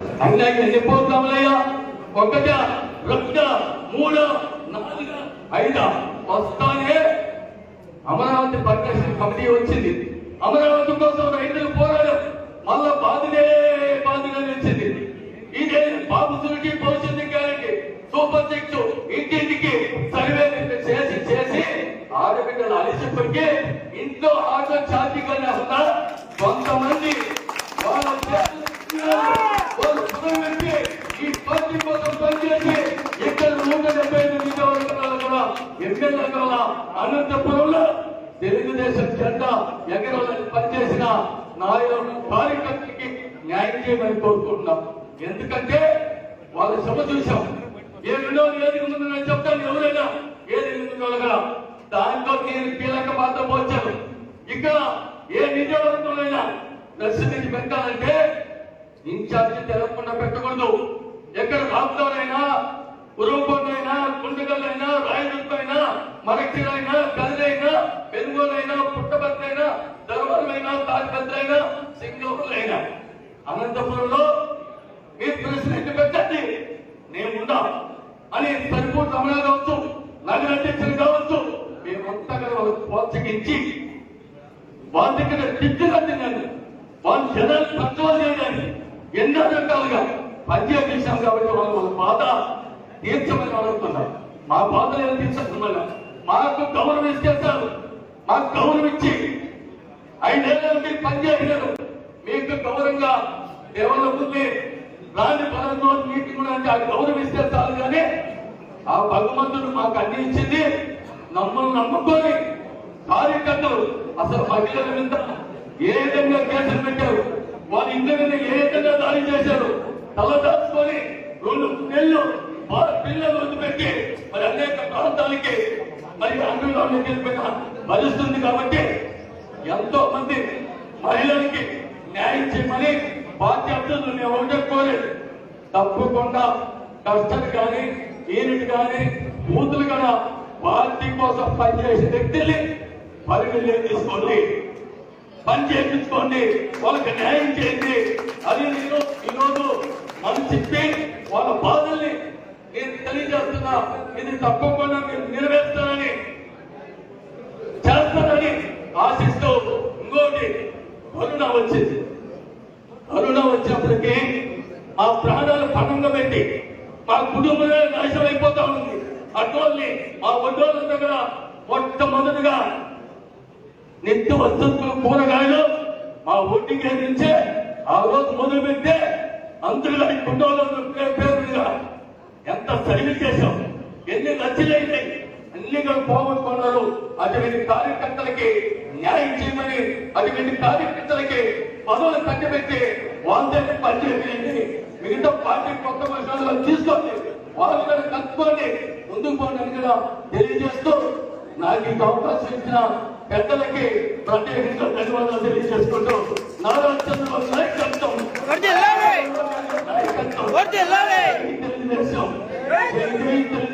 అలాగే ఎన్ని ప్రోగ్రాములయ్యా ఒకట రెండు మూడు నాలుగు ఐదు. వస్తానే అమరావతి పరిరక్షణ కమిటీ వచ్చింది. అమరావతి కోసం రైతులు పోరాడారు మళ్ళా బాధనే బాధగా నిలిచింది ఇదే బాబు సురికి భవిష్యత్తు గ్యారంటీ. సూపర్ సిక్స్ ఇంటింటికి సర్వే చేసి చేసి ఆడబిడ్డలు అలిసిపోయి ఇంట్లో ఆటో ఛాతీగానే ఉన్నా కొంతమంది ఎమ్మెల్యే అనంతపురంలో తెలుగుదేశం జెండా ఎగరాలని పనిచేసిన నాయకులు కార్యకర్తలకి న్యాయం చేయమని కోరుకుంటున్నాం. ఎందుకంటే వాళ్ళ శ్రమ చూసాం ఏ రెండో ఏది ఉందని చెప్తాను ఎవరైనా ఏది ముందు దాంట్లో నేను కీలక పాత్ర పోచాను ఇక్కడ ఏ నియోజకవర్గంలో దర్శనించి పెట్టాలంటే ఇన్ఛార్జి తెలకుండా పెట్టకూడదు. ఎక్కడ రాష్ట్రాలైనా ఉరువుకోటైనా గుండెగల్లైనా రాయదుర్గైనా మరక్షలైనా కదిలైనా పెనుగోలైనా పుట్టభద్రైనా ధర్మమైనా తాడిపత్రైనా సింగపూర్లైనా అనంతపురంలో మీరు ప్రెసిడెంట్ పెట్టండి. నేను ఉండా. అని సరిపోటు రమణ కావచ్చు నగర అధ్యక్షులు కావచ్చు మేమంతా ప్రోత్సహించి వాళ్ళ దగ్గర తిట్టుగా తిన్నాను వాళ్ళ జనాలు కంట్రోల్ చేయడానికి. ఎన్నో రకాలుగా పనిచేసాం కాబట్టి వాళ్ళు వాళ్ళ బాధ తీర్చమని అడుగుతున్నారు మా బాధలు ఏం తీర్చుకున్నాను మాకు గౌరవం ఇచ్చేశారు మాకు గౌరవం ఇచ్చి ఐదేళ్ళు మీరు పనిచేయలేరు మీకు గౌరవంగా దేవుళ్ళ రాని పదంతో నీటి కూడా అంటే ఆ గౌరవం ఇస్తే చాలు కానీ ఆ భగవంతుడు మాకు అన్ని ఇచ్చింది. నమ్మల్ని నమ్ముకొని కార్యకర్తలు అసలు మహిళల మీద ఏ విధంగా కేసులు పెట్టారు? వారి ఇంటి మీద ఏ విధంగా దాడి చేశారు? తల దాచుకొని రెండు నెలలు పిల్లలు వదిలిపెట్టి మరి అనేక ప్రాంతాలకి మరి అందులో భరిస్తుంది కాబట్టి ఎంతో మంది మహిళలకి న్యాయం చేయమని బాధ్యతలు అభ్యర్థులు ఒకటే కోరేది. తప్పకుండా కష్టాలు కానీ యూనిట్ కానీ బూతులు కూడా పార్టీ కోసం పనిచేసే వ్యక్తుల్ని పరిగణలో తీసుకోండి. పని చేయించుకోండి. వాళ్ళకి న్యాయం చేయండి. అది నేను ఈరోజు మనం చెప్పి వాళ్ళ బాధల్ని నేను తెలియజేస్తున్నా ఇది తప్పకుండా మీరు నెరవేర్స్తానని చేస్తారని ఆశిస్తూ ఇంకోటి కరుణ వచ్చింది. కరుణ వచ్చినప్పటికీ మా ప్రాణాలు పణంగా పెట్టి మా కుటుంబమే నాశనం అయిపోతా ఉంది. అటువంటి మా ఒడ్డోళ్ళ దగ్గర మొట్టమొదటిగా నిత్య వస్తువులు కూరగాయలు మా ఒడ్డుకి నుంచే ఆ రోజు మొదలు పెడితే అంతులుగా కుటుంబంలో పేరుగా చదివించేశాం ఎన్ని రచ్చలైనాయి అన్ని పోగొట్టుకున్నారు అటువంటి కార్యకర్తలకి న్యాయం చేయమని అటువంటి కార్యకర్తలకి పదవులు కట్టబెట్టి వాళ్ళని పనిచేయండి మిగతా పార్టీ కొత్త విషయాల్లో తీసుకోండి. వాళ్ళు కూడా కలుపుకోండి. ముందుకు పోండి కూడా తెలియజేస్తూ నాకు ఇంత అవకాశం ఇచ్చిన పెద్దలకి ప్రత్యేకంగా ధన్యవాదాలు తెలియజేసుకుంటూ నారా చంద్రబాబు నాయకత్వం. నాయకత్వం. দেখবেন